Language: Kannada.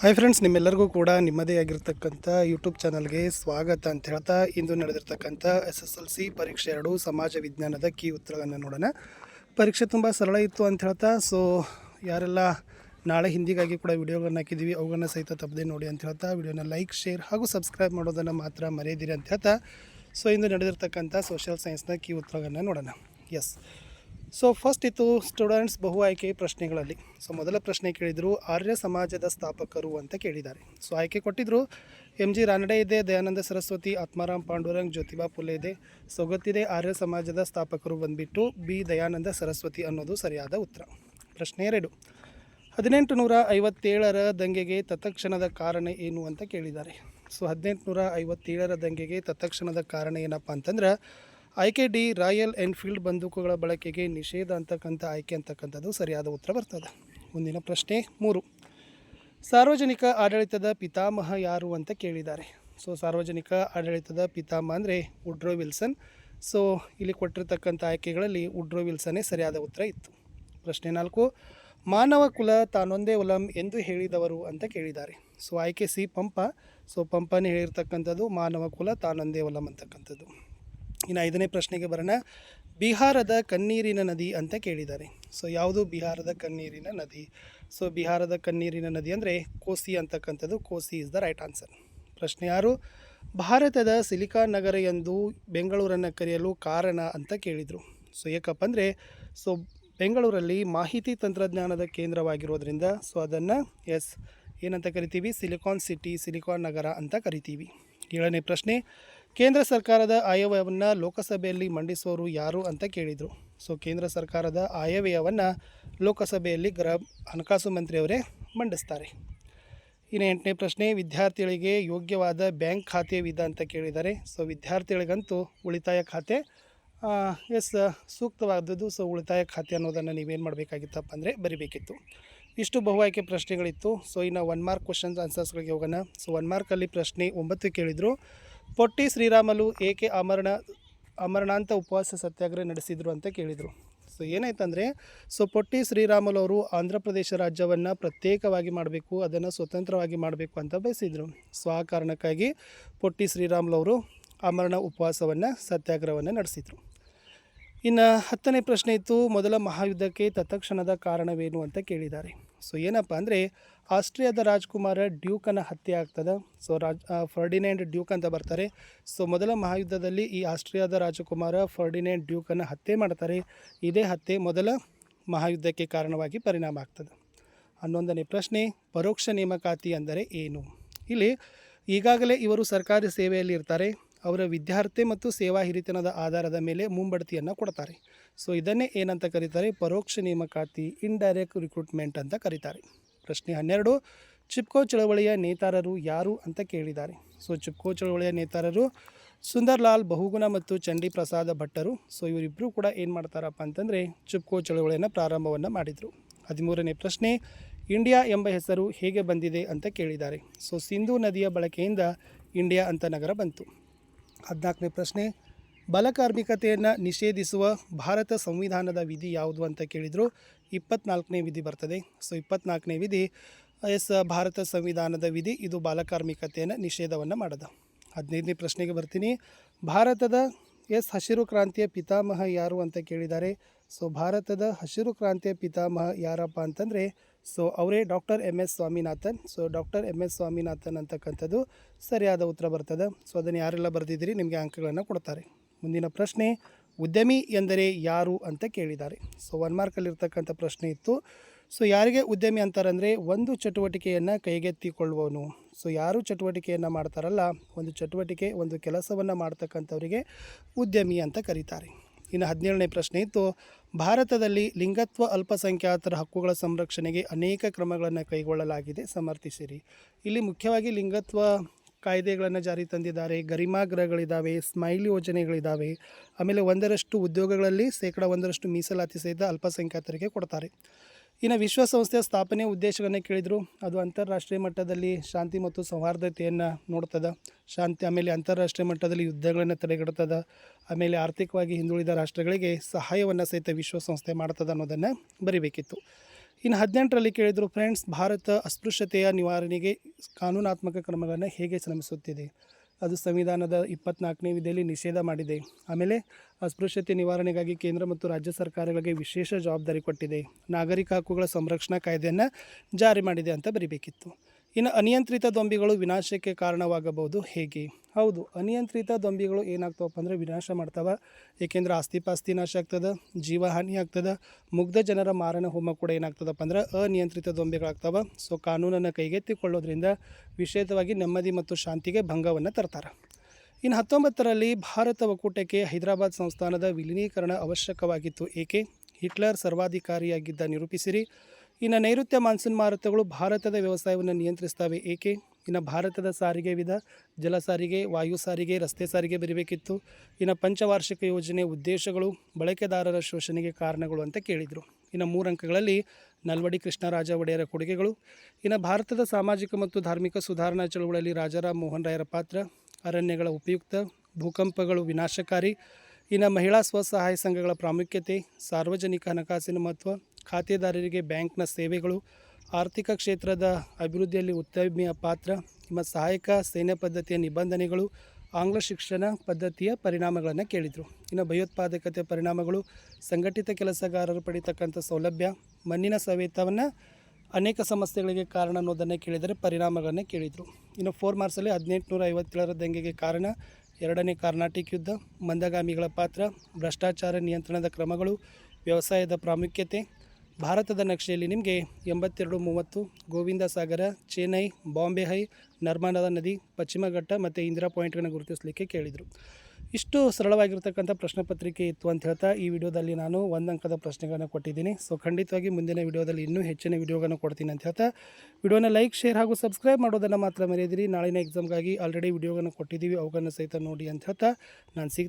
ಹಾಯ್ ಫ್ರೆಂಡ್ಸ್ ನಿಮ್ಮೆಲ್ಲರಿಗೂ ಕೂಡ ನಿಮ್ಮದೇ ಆಗಿರ್ತಕ್ಕಂಥ ಯೂಟ್ಯೂಬ್ ಚಾನಲ್ಗೆ ಸ್ವಾಗತ ಅಂತ ಹೇಳ್ತಾ ಇಂದು ನಡೆದಿರ್ತಕ್ಕಂಥ ಎಸ್ ಎಸ್ ಎಲ್ ಸಿ ಪರೀಕ್ಷೆ ಎರಡು, ಸಮಾಜ ವಿಜ್ಞಾನದ ಕೀ ಉತ್ತರಗಳನ್ನು ನೋಡೋಣ. ಪರೀಕ್ಷೆ ತುಂಬ ಸರಳ ಇತ್ತು ಅಂತ ಹೇಳ್ತಾ ಸೊ ಯಾರೆಲ್ಲ ನಾಳೆ ಹಿಂದಿಗಾಗಿ ಕೂಡ ವಿಡಿಯೋಗಳನ್ನ ಹಾಕಿದ್ದೀವಿ ಅವುಗಳನ್ನ ಸಹಿತ ತಪ್ಪದೆ ನೋಡಿ ಅಂತ ಹೇಳ್ತಾ, ವಿಡಿಯೋನ ಲೈಕ್ ಶೇರ್ ಹಾಗೂ ಸಬ್ಸ್ಕ್ರೈಬ್ ಮಾಡೋದನ್ನು ಮಾತ್ರ ಮರೆಯದಿರಿ ಅಂತ ಹೇಳ್ತಾ ಸೊ ಇಂದು ನಡೆದಿರ್ತಕ್ಕಂಥ ಸೋಷಿಯಲ್ ಸೈನ್ಸ್ನ ಕೀ ಉತ್ತರಗಳನ್ನು ನೋಡೋಣ. ಎಸ್ ಸೊ ಫಸ್ಟ್ ಇತ್ತು ಸ್ಟೂಡೆಂಟ್ಸ್ ಬಹು ಆಯ್ಕೆ ಪ್ರಶ್ನೆಗಳಲ್ಲಿ. ಸೊ ಮೊದಲ ಪ್ರಶ್ನೆ ಕೇಳಿದರು, ಆರ್ಯ ಸಮಾಜದ ಸ್ಥಾಪಕರು ಅಂತ ಕೇಳಿದ್ದಾರೆ. ಸೊ ಆಯ್ಕೆ ಕೊಟ್ಟಿದ್ದರು ಎಂ ಜಿ ರಾನಡೆ ಇದೆ ದಯಾನಂದ ಸರಸ್ವತಿ ಆತ್ಮಾರಾಮ್ ಪಾಂಡುರಂಗ್, ಜ್ಯೋತಿಬಾ ಫುಲೆ ಇದೆ ಸೊ ಗೊತ್ತಿದೆ ಆರ್ಯ ಸಮಾಜದ ಸ್ಥಾಪಕರು ಬಂದುಬಿಟ್ಟು ಬಿ ದಯಾನಂದ ಸರಸ್ವತಿ ಅನ್ನೋದು ಸರಿಯಾದ ಉತ್ತರ. ಪ್ರಶ್ನೆ ಎರಡು. ಹದಿನೆಂಟು ನೂರ ಐವತ್ತೇಳರ ದಂಗೆಗೆ ತತ್ಕ್ಷಣದ ಕಾರಣ ಏನು ಅಂತ ಕೇಳಿದ್ದಾರೆ. ಸೊ ಹದಿನೆಂಟು ನೂರ ಐವತ್ತೇಳರ ದಂಗೆಗೆ ತತ್ಕ್ಷಣದ ಕಾರಣ ಏನಪ್ಪ ಅಂತಂದ್ರೆ ಆಯ್ಕೆ ಡಿ ರಾಯಲ್ ಎನ್ಫೀಲ್ಡ್ ಬಂದೂಕುಗಳ ಬಳಕೆಗೆ ನಿಷೇಧ ಅಂತಕ್ಕಂಥ ಆಯ್ಕೆ ಅಂತಕ್ಕಂಥದ್ದು ಸರಿಯಾದ ಉತ್ತರ ಬರ್ತದೆ. ಮುಂದಿನ ಪ್ರಶ್ನೆ ಮೂರು. ಸಾರ್ವಜನಿಕ ಆಡಳಿತದ ಪಿತಾಮಹ ಯಾರು ಅಂತ ಕೇಳಿದ್ದಾರೆ. ಸೊ ಸಾರ್ವಜನಿಕ ಆಡಳಿತದ ಪಿತಾಮಹ ಅಂದರೆ ಉಡ್ರೋ ವಿಲ್ಸನ್. ಸೊ ಇಲ್ಲಿ ಕೊಟ್ಟಿರ್ತಕ್ಕಂಥ ಆಯ್ಕೆಗಳಲ್ಲಿ ಉಡ್ರೋ ವಿಲ್ಸನ್ನೇ ಸರಿಯಾದ ಉತ್ತರ ಇತ್ತು. ಪ್ರಶ್ನೆ ನಾಲ್ಕು. ಮಾನವ ಕುಲ ತಾನೊಂದೇ ಉಲಂ ಎಂದು ಹೇಳಿದವರು ಅಂತ ಕೇಳಿದ್ದಾರೆ. ಸೊ ಆಯ್ಕೆ ಸಿ ಪಂಪ. ಸೊ ಪಂಪನೇ ಹೇಳಿರ್ತಕ್ಕಂಥದ್ದು ಮಾನವ ಕುಲ ತಾನೊಂದೇ ಉಲಂ ಅಂತಕ್ಕಂಥದ್ದು. ಇನ್ನು ಐದನೇ ಪ್ರಶ್ನೆಗೆ ಬರೋಣ. ಬಿಹಾರದ ಕಣ್ಣೀರಿನ ನದಿ ಅಂತ ಕೇಳಿದ್ದಾರೆ. ಸೊ ಯಾವುದು ಬಿಹಾರದ ಕಣ್ಣೀರಿನ ನದಿ? ಸೊ ಬಿಹಾರದ ಕಣ್ಣೀರಿನ ನದಿ ಅಂದರೆ ಕೋಸಿ ಅಂತಕ್ಕಂಥದ್ದು. Kosi is the right answer ಪ್ರಶ್ನೆ ಯಾರು ಭಾರತದ ಸಿಲಿಕಾನ್ ನಗರ ಎಂದು ಬೆಂಗಳೂರನ್ನು ಕರೆಯಲು ಕಾರಣ ಅಂತ ಕೇಳಿದರು. ಸೊ ಏಕಪ್ಪ ಅಂದರೆ ಸೊ ಬೆಂಗಳೂರಲ್ಲಿ ಮಾಹಿತಿ ತಂತ್ರಜ್ಞಾನದ ಕೇಂದ್ರವಾಗಿರೋದ್ರಿಂದ ಸೊ ಅದನ್ನು ಎಸ್ ಏನಂತ ಕರಿತೀವಿ? ಸಿಲಿಕಾನ್ ಸಿಟಿ, ಸಿಲಿಕಾನ್ ನಗರ ಅಂತ ಕರಿತೀವಿ. ಏಳನೇ ಪ್ರಶ್ನೆ ಕೇಂದ್ರ ಸರ್ಕಾರದ ಆಯವ್ಯವನ್ನು ಲೋಕಸಭೆಯಲ್ಲಿ ಮಂಡಿಸುವವರು ಯಾರು ಅಂತ ಕೇಳಿದರು. ಸೊ ಕೇಂದ್ರ ಸರ್ಕಾರದ ಆಯವ್ಯಯವನ್ನು ಲೋಕಸಭೆಯಲ್ಲಿ ಗೃಹ ಹಣಕಾಸು ಮಂತ್ರಿಯವರೇ ಮಂಡಿಸ್ತಾರೆ. ಇನ್ನು ಎಂಟನೇ ಪ್ರಶ್ನೆ, ವಿದ್ಯಾರ್ಥಿಗಳಿಗೆ ಯೋಗ್ಯವಾದ ಬ್ಯಾಂಕ್ ಖಾತೆ ವಿಧ ಅಂತ ಕೇಳಿದ್ದಾರೆ. ಸೊ ವಿದ್ಯಾರ್ಥಿಗಳಿಗಂತೂ ಉಳಿತಾಯ ಖಾತೆ ಎಸ್, ಸೂಕ್ತವಾದದ್ದು. ಸೊ ಉಳಿತಾಯ ಖಾತೆ ಅನ್ನೋದನ್ನು ನೀವೇನು ಮಾಡಬೇಕಾಗಿತ್ತಪ್ಪ ಅಂದರೆ ಬರಿಬೇಕಿತ್ತು. ಇಷ್ಟು ಬಹು ಆಯ್ಕೆ ಪ್ರಶ್ನೆಗಳಿತ್ತು. ಸೊ ಇನ್ನು ಒನ್ ಮಾರ್ಕ್ ಕ್ವಶನ್ಸ್ ಆನ್ಸರ್ಸ್ಗಳಿಗೆ ಹೋಗೋಣ. ಸೊ ಒನ್ ಮಾರ್ಕಲ್ಲಿ ಪ್ರಶ್ನೆ ಒಂಬತ್ತು ಕೇಳಿದರು. ಪೊಟ್ಟಿ ಶ್ರೀರಾಮಲು ಏಕೆ ಅಮರಣ, ಅಮರಣಾಂತ ಉಪವಾಸ ಸತ್ಯಾಗ್ರಹ ನಡೆಸಿದರು ಅಂತ ಕೇಳಿದರು. ಸೊ ಏನಾಯ್ತಂದರೆ ಸೊ ಪೊಟ್ಟಿ ಶ್ರೀರಾಮಲು ಅವರು ಆಂಧ್ರ ಪ್ರದೇಶ ರಾಜ್ಯವನ್ನು ಪ್ರತ್ಯೇಕವಾಗಿ ಮಾಡಬೇಕು, ಅದನ್ನು ಸ್ವತಂತ್ರವಾಗಿ ಮಾಡಬೇಕು ಅಂತ ಬಯಸಿದರು. ಸೊ ಆ ಕಾರಣಕ್ಕಾಗಿ ಪೊಟ್ಟಿ ಶ್ರೀರಾಮಲು ಅವರು ಅಮರಣ ಉಪವಾಸವನ್ನು ಸತ್ಯಾಗ್ರಹವನ್ನು ನಡೆಸಿದರು. ಇನ್ನು ಹತ್ತನೇ ಪ್ರಶ್ನೆ ಇತ್ತು, ಮೊದಲ ಮಹಾಯುದ್ಧಕ್ಕೆ ತತ್ಕ್ಷಣದ ಕಾರಣವೇನು ಅಂತ ಕೇಳಿದ್ದಾರೆ. ಸೊ ಏನಪ್ಪ ಅಂದರೆ, ಆಸ್ಟ್ರಿಯಾದ ರಾಜ್ಕುಮಾರ ಡ್ಯೂಕನ ಹತ್ಯೆ ಆಗ್ತದೆ. ಸೊ ರಾಜ್ ಫರ್ಡಿನೆಂಡ್ ಡ್ಯೂಕ್ ಅಂತ ಬರ್ತಾರೆ. ಸೊ ಮೊದಲ ಮಹಾಯುದ್ಧದಲ್ಲಿ ಈ ಆಸ್ಟ್ರಿಯಾದ ರಾಜಕುಮಾರ ಫರ್ಡಿನೆಂಡ್ ಡ್ಯೂಕನ್ನು ಹತ್ಯೆ ಮಾಡ್ತಾರೆ. ಇದೇ ಹತ್ಯೆ ಮೊದಲ ಮಹಾಯುದ್ಧಕ್ಕೆ ಕಾರಣವಾಗಿ ಪರಿಣಾಮ ಆಗ್ತದೆ. ಹನ್ನೊಂದನೇ ಪ್ರಶ್ನೆ, ಪರೋಕ್ಷ ನೇಮಕಾತಿ ಅಂದರೆ ಏನು? ಇಲ್ಲಿ ಈಗಾಗಲೇ ಇವರು ಸರ್ಕಾರಿ ಸೇವೆಯಲ್ಲಿ ಇರ್ತಾರೆ. ಅವರ ವಿದ್ಯಾರ್ಥಿ ಮತ್ತು ಸೇವಾ ಹಿರಿತನದ ಆಧಾರದ ಮೇಲೆ ಮುಂಬಡ್ತಿಯನ್ನು ಕೊಡ್ತಾರೆ. ಸೊ, ಇದನ್ನೇ ಏನಂತ ಕರೀತಾರೆ? ಪರೋಕ್ಷ ನೇಮಕಾತಿ ಇಂಡೈರೆಕ್ಟ್ ರಿಕ್ರೂಟ್ಮೆಂಟ್ ಅಂತ ಕರೀತಾರೆ. ಪ್ರಶ್ನೆ ಹನ್ನೆರಡು, ಚಿಪ್ಕೋ ಚಳವಳಿಯ ನೇತಾರರು ಯಾರು ಅಂತ ಕೇಳಿದ್ದಾರೆ. ಸೊ, ಚಿಪ್ಕೋ ಚಳವಳಿಯ ನೇತಾರರು ಸುಂದರ್ಲಾಲ್ ಬಹುಗುಣ ಮತ್ತು ಚಂಡಿ ಪ್ರಸಾದ ಭಟ್ಟರು. ಸೊ ಇವರಿಬ್ಬರು ಕೂಡ ಏನು ಮಾಡ್ತಾರಪ್ಪ ಅಂತಂದರೆ ಚಿಪ್ಕೋ ಚಳವಳಿಯನ್ನು ಪ್ರಾರಂಭವನ್ನು ಮಾಡಿದರು. ಹದಿಮೂರನೇ ಪ್ರಶ್ನೆ, ಇಂಡಿಯಾ ಎಂಬ ಹೆಸರು ಹೇಗೆ ಬಂದಿದೆ ಅಂತ ಕೇಳಿದ್ದಾರೆ. ಸೊ, ಸಿಂಧೂ ನದಿಯ ಬಳಕೆಯಿಂದ ಇಂಡಿಯಾ ಅಂತ ನಗರ ಬಂತು. ಹದಿನಾಲ್ಕನೇ ಪ್ರಶ್ನೆ, ಬಲಕಾರ್ಮಿಕತೆಯನ್ನು ನಿಷೇಧಿಸುವ ಭಾರತ ಸಂವಿಧಾನದ ವಿಧಿ ಯಾವುದು ಅಂತ ಕೇಳಿದರು. ಇಪ್ಪತ್ನಾಲ್ಕನೇ ವಿಧಿ ಬರ್ತದೆ. ಸೊ ಇಪ್ಪತ್ನಾಲ್ಕನೇ ವಿಧಿ, ಎಸ್, ಭಾರತ ಸಂವಿಧಾನದ ವಿಧಿ, ಇದು ಬಾಲಕಾರ್ಮಿಕತೆಯನ್ನು ನಿಷೇಧವನ್ನು ಮಾಡದ. ಹದಿನೈದನೇ ಪ್ರಶ್ನೆಗೆ ಬರ್ತೀನಿ. ಭಾರತದ, ಎಸ್, ಹಸಿರು ಕ್ರಾಂತಿಯ ಪಿತಾಮಹ ಯಾರು ಅಂತ ಕೇಳಿದ್ದಾರೆ. ಸೊ ಭಾರತದ ಹಸಿರು ಕ್ರಾಂತಿಯ ಪಿತಾಮಹ ಯಾರಪ್ಪ ಅಂತಂದರೆ ಸೊ ಅವರೇ doctor M S Swaminathan. So doctor M S Swaminathan ಅಂತಕ್ಕಂಥದ್ದು ಸರಿಯಾದ ಉತ್ತರ ಬರ್ತದೆ. ಸೊ ಅದನ್ನು ಯಾರೆಲ್ಲ ಬರೆದಿದ್ದೀರಿ ನಿಮಗೆ ಅಂಕಗಳನ್ನು ಕೊಡ್ತಾರೆ. ಮುಂದಿನ ಪ್ರಶ್ನೆ, ಉದ್ಯಮಿ ಎಂದರೆ ಯಾರು ಅಂತ ಕೇಳಿದ್ದಾರೆ. ಸೊ ಒನ್ ಮಾರ್ಕಲ್ಲಿರ್ತಕ್ಕಂಥ ಪ್ರಶ್ನೆ ಇತ್ತು. ಸೊ ಯಾರಿಗೆ ಉದ್ಯಮಿ ಅಂತಾರಂದರೆ ಒಂದು ಚಟುವಟಿಕೆಯನ್ನು ಕೈಗೆತ್ತಿಕೊಳ್ಳುವವನು. ಸೊ ಯಾರು ಚಟುವಟಿಕೆಯನ್ನು ಮಾಡ್ತಾರಲ್ಲ, ಒಂದು ಚಟುವಟಿಕೆ, ಒಂದು ಕೆಲಸವನ್ನು ಮಾಡ್ತಕ್ಕಂಥವರಿಗೆ ಉದ್ಯಮಿ ಅಂತ ಕರೀತಾರೆ. ಇನ್ನು ಹದಿನೇಳನೇ ಪ್ರಶ್ನೆ ಇತ್ತು, ಭಾರತದಲ್ಲಿ ಲಿಂಗತ್ವ ಅಲ್ಪಸಂಖ್ಯಾತರ ಹಕ್ಕುಗಳ ಸಂರಕ್ಷಣೆಗೆ ಅನೇಕ ಕ್ರಮಗಳನ್ನು ಕೈಗೊಳ್ಳಲಾಗಿದೆ, ಸಮರ್ಥಿಸಿರಿ. ಇಲ್ಲಿ ಮುಖ್ಯವಾಗಿ ಲಿಂಗತ್ವ ಕಾಯ್ದೆಗಳನ್ನು ಜಾರಿ ತಂದಿದ್ದಾರೆ ಗರಿಮಾಗ್ರಹಗಳಿದ್ದಾವೆ ಸ್ಮೈಲ್ ಯೋಜನೆಗಳಿದ್ದಾವೆ, ಆಮೇಲೆ ಒಂದರಷ್ಟು ಉದ್ಯೋಗಗಳಲ್ಲಿ ಶೇಕಡ ಒಂದರಷ್ಟು ಮೀಸಲಾತಿ ಸಹಿತ ಅಲ್ಪಸಂಖ್ಯಾತರಿಗೆ ಕೊಡ್ತಾರೆ. ಇನ್ನು ವಿಶ್ವಸಂಸ್ಥೆಯ ಸ್ಥಾಪನೆ ಉದ್ದೇಶಗಳನ್ನು ಕೇಳಿದರು. ಅದು ಅಂತಾರಾಷ್ಟ್ರೀಯ ಮಟ್ಟದಲ್ಲಿ ಶಾಂತಿ ಮತ್ತು ಸೌಹಾರ್ದತೆಯನ್ನು ನೋಡ್ತದ. ಶಾಂತಿ ಆಮೇಲೆ ಅಂತಾರಾಷ್ಟ್ರೀಯ ಮಟ್ಟದಲ್ಲಿ ಯುದ್ಧಗಳನ್ನು ತಡೆಗಟ್ತದೆ. ಆಮೇಲೆ ಆರ್ಥಿಕವಾಗಿ ಹಿಂದುಳಿದ ರಾಷ್ಟ್ರಗಳಿಗೆ ಸಹಾಯವನ್ನು ಸಹಿತ ವಿಶ್ವಸಂಸ್ಥೆ ಮಾಡ್ತದೆ ಅನ್ನೋದನ್ನು ಬರಿಬೇಕಿತ್ತು. ಇನ್ನು ಹದಿನೆಂಟರಲ್ಲಿ ಕೇಳಿದರು, ಫ್ರೆಂಡ್ಸ್, ಭಾರತ ಅಸ್ಪೃಶ್ಯತೆಯ ನಿವಾರಣೆಗೆ ಕಾನೂನಾತ್ಮಕ ಕ್ರಮಗಳನ್ನು ಹೇಗೆ ಶ್ರಮಿಸುತ್ತಿದೆ? ಅದು ಸಂವಿಧಾನದ ಇಪ್ಪತ್ನಾಲ್ಕನೇ ವಿಧಿಯಲ್ಲಿ ನಿಷೇಧ ಮಾಡಿದೆ. ಆಮೇಲೆ ಅಸ್ಪೃಶ್ಯತೆ ನಿವಾರಣೆಗಾಗಿ ಕೇಂದ್ರ ಮತ್ತು ರಾಜ್ಯ ಸರ್ಕಾರಗಳಿಗೆ ವಿಶೇಷ ಜವಾಬ್ದಾರಿ ಕೊಟ್ಟಿದೆ. ನಾಗರಿಕ ಹಕ್ಕುಗಳ ಸಂರಕ್ಷಣಾ ಕಾಯ್ದೆಯನ್ನು ಜಾರಿ ಮಾಡಿದೆ ಅಂತ ಬರಿಬೇಕಿತ್ತು. ಇನ್ನು ಅನಿಯಂತ್ರಿತ ದೊಂಬಿಗಳು ವಿನಾಶಕ್ಕೆ ಕಾರಣವಾಗಬಹುದು, ಹೇಗೆ? ಹೌದು, ಅನಿಯಂತ್ರಿತ ದೊಂಬಿಗಳು ಏನಾಗ್ತವಪ್ಪ ಅಂದರೆ ವಿನಾಶ ಮಾಡ್ತಾವೆ. ಏಕೆಂದರೆ ಆಸ್ತಿಪಾಸ್ತಿ ನಾಶ ಆಗ್ತದೆ, ಜೀವಹಾನಿ ಆಗ್ತದೆ, ಮುಗ್ಧ ಜನರ ಮಾರಣ ಹೋಮ ಕೂಡ ಏನಾಗ್ತದಪ್ಪ ಅಂದ್ರೆ ಅನಿಯಂತ್ರಿತ ದೊಂಬಿಗಳಾಗ್ತವೆ. ಸೊ ಕಾನೂನನ್ನು ಕೈಗೆತ್ತಿಕೊಳ್ಳೋದ್ರಿಂದ ವಿಶೇಷವಾಗಿ ನೆಮ್ಮದಿ ಮತ್ತು ಶಾಂತಿಗೆ ಭಂಗವನ್ನು ತರ್ತಾರೆ. ಇನ್ನು ಹತ್ತೊಂಬತ್ತರಲ್ಲಿ ಭಾರತ ಒಕ್ಕೂಟಕ್ಕೆ ಹೈದರಾಬಾದ್ ಸಂಸ್ಥಾನದ ವಿಲೀನೀಕರಣ ಅವಶ್ಯಕವಾಗಿತ್ತು. ಏಕೆ? ಹಿಟ್ಲರ್ ಸರ್ವಾಧಿಕಾರಿಯಾಗಿದ್ದ ನಿರೂಪಿಸಿರಿ. ಇನ್ನು ನೈಋತ್ಯ ಮಾನ್ಸೂನ್ ಮಾರುತಗಳು ಭಾರತದ ವ್ಯವಸಾಯವನ್ನು ನಿಯಂತ್ರಿಸ್ತವೆ. ಏಕೆ? ಇನ್ನು ಭಾರತದ ಸಾರಿಗೆ ವಿಧ, ಜಲ ಸಾರಿಗೆ, ವಾಯು ಸಾರಿಗೆ, ರಸ್ತೆ ಸಾರಿಗೆ ಬರಬೇಕಿತ್ತು. ಇನ್ನು ಪಂಚವಾರ್ಷಿಕ ಯೋಜನೆ ಉದ್ದೇಶಗಳು ಬಳಕೆದಾರರ ಶೋಷಣೆಗೆ ಕಾರಣಗಳು ಅಂತ ಕೇಳಿದರು. ಇನ್ನು ಮೂರು ಅಂಕಗಳಲ್ಲಿ ನಲ್ವಡಿ ಕೃಷ್ಣರಾಜ ಒಡೆಯರ ಕೊಡುಗೆಗಳು. ಇನ್ನು ಭಾರತದ ಸಾಮಾಜಿಕ ಮತ್ತು ಧಾರ್ಮಿಕ ಸುಧಾರಣಾ ಚಳುವಳಿಯಲ್ಲಿ ರಾಜಾರಾಮ್ ಮೋಹನ್ ರಾಯರ ಪಾತ್ರ ಅರಣ್ಯಗಳ ಉಪಯುಕ್ತ, ಭೂಕಂಪಗಳು ವಿನಾಶಕಾರಿ ಇನ್ನು ಮಹಿಳಾ ಸ್ವಸಹಾಯ ಸಂಘಗಳ ಪ್ರಾಮುಖ್ಯತೆ, ಸಾರ್ವಜನಿಕ ಹಣಕಾಸಿನ ಮಹತ್ವ, ಖಾತೆದಾರರಿಗೆ ಬ್ಯಾಂಕ್ನ ಸೇವೆಗಳು, ಆರ್ಥಿಕ ಕ್ಷೇತ್ರದ ಅಭಿವೃದ್ಧಿಯಲ್ಲಿ ಉತ್ತಮೆಯ ಪಾತ್ರ, ನಿಮ್ಮ ಸಹಾಯಕ ಸೇನೆ ಪದ್ಧತಿಯ ನಿಬಂಧನೆಗಳು, ಆಂಗ್ಲ ಶಿಕ್ಷಣ ಪದ್ಧತಿಯ ಪರಿಣಾಮಗಳನ್ನು ಕೇಳಿದರು. ಇನ್ನು ಭಯೋತ್ಪಾದಕತೆ ಪರಿಣಾಮಗಳು, ಸಂಘಟಿತ ಕೆಲಸಗಾರರು ಪಡಿತಕ್ಕಂಥ ಸೌಲಭ್ಯ, ಮಣ್ಣಿನ ಸವೇತವನ್ನು ಅನೇಕ ಸಮಸ್ಯೆಗಳಿಗೆ ಕಾರಣ ಅನ್ನೋದನ್ನು ಕೇಳಿದರೆ ಪರಿಣಾಮಗಳನ್ನು ಕೇಳಿದರು. ಇನ್ನು ಫೋರ್ ಮಾರ್ಕ್ಸಲ್ಲಿ ಹದಿನೆಂಟುನೂರ ಐವತ್ತೇಳರ ದಂಗೆಗೆ ಕಾರಣ ಎರಡನೇ ಕಾರ್ನಾಟಿಕ್ ಯುದ್ಧ, ಮಂದಗಾಮಿಗಳ ಪಾತ್ರ, ಭ್ರಷ್ಟಾಚಾರ ನಿಯಂತ್ರಣದ ಕ್ರಮಗಳು, ವ್ಯವಸಾಯದ ಪ್ರಾಮುಖ್ಯತೆ. ಭಾರತದ ನಕ್ಷೆಯಲ್ಲಿ ನಿಮಗೆ ಎಂಬತ್ತೆರಡು, ಮೂವತ್ತು, ಗೋವಿಂದ ಸಾಗರ, ಚೆನ್ನೈ, ಬಾಂಬೆ ಹೈ, ನರ್ಮದಾ ನದಿ, ಪಶ್ಚಿಮ ಘಟ್ಟ ಮತ್ತು ಇಂದಿರಾ ಪಾಯಿಂಟ್ಗಳನ್ನು ಗುರುತಿಸಲಿಕ್ಕೆ ಕೇಳಿದರು. ಇಷ್ಟು ಸರಳವಾಗಿರ್ತಕ್ಕಂಥ ಪ್ರಶ್ನೆ ಪತ್ರಿಕೆ ಇತ್ತು ಅಂತ ಹೇಳ್ತಾ ಈ ವಿಡಿಯೋದಲ್ಲಿ ನಾನು ಒಂದು ಅಂಕದ ಪ್ರಶ್ನೆಗಳನ್ನು ಕೊಟ್ಟಿದ್ದೀನಿ. ಸೊ ಖಂಡಿತವಾಗಿ ಮುಂದಿನ ವಿಡಿಯೋದಲ್ಲಿ ಇನ್ನೂ ಹೆಚ್ಚಿನ ವಿಡಿಯೋಗಳನ್ನು ಕೊಡ್ತೀನಿ ಅಂತ ಹೇಳ್ತಾ, ವಿಡಿಯೋನ ಲೈಕ್, ಶೇರ್ ಹಾಗೂ ಸಬ್ಸ್ಕ್ರೈಬ್ ಮಾಡೋದನ್ನು ಮಾತ್ರ ಮರೆಯದಿರಿ. ನಾಳಿನ ಎಕ್ಸಾಮ್ಗಾಗಿ ಆಲ್ರೆಡಿ ವಿಡಿಯೋಗಳನ್ನು ಕೊಟ್ಟಿದ್ದೀವಿ. ಅವುಗಳನ್ನು ಸಹಿತ ನೋಡಿ ಅಂತ ಹೇಳ್ತಾ, ನಾನು ಸಿಗ್ತೀನಿ.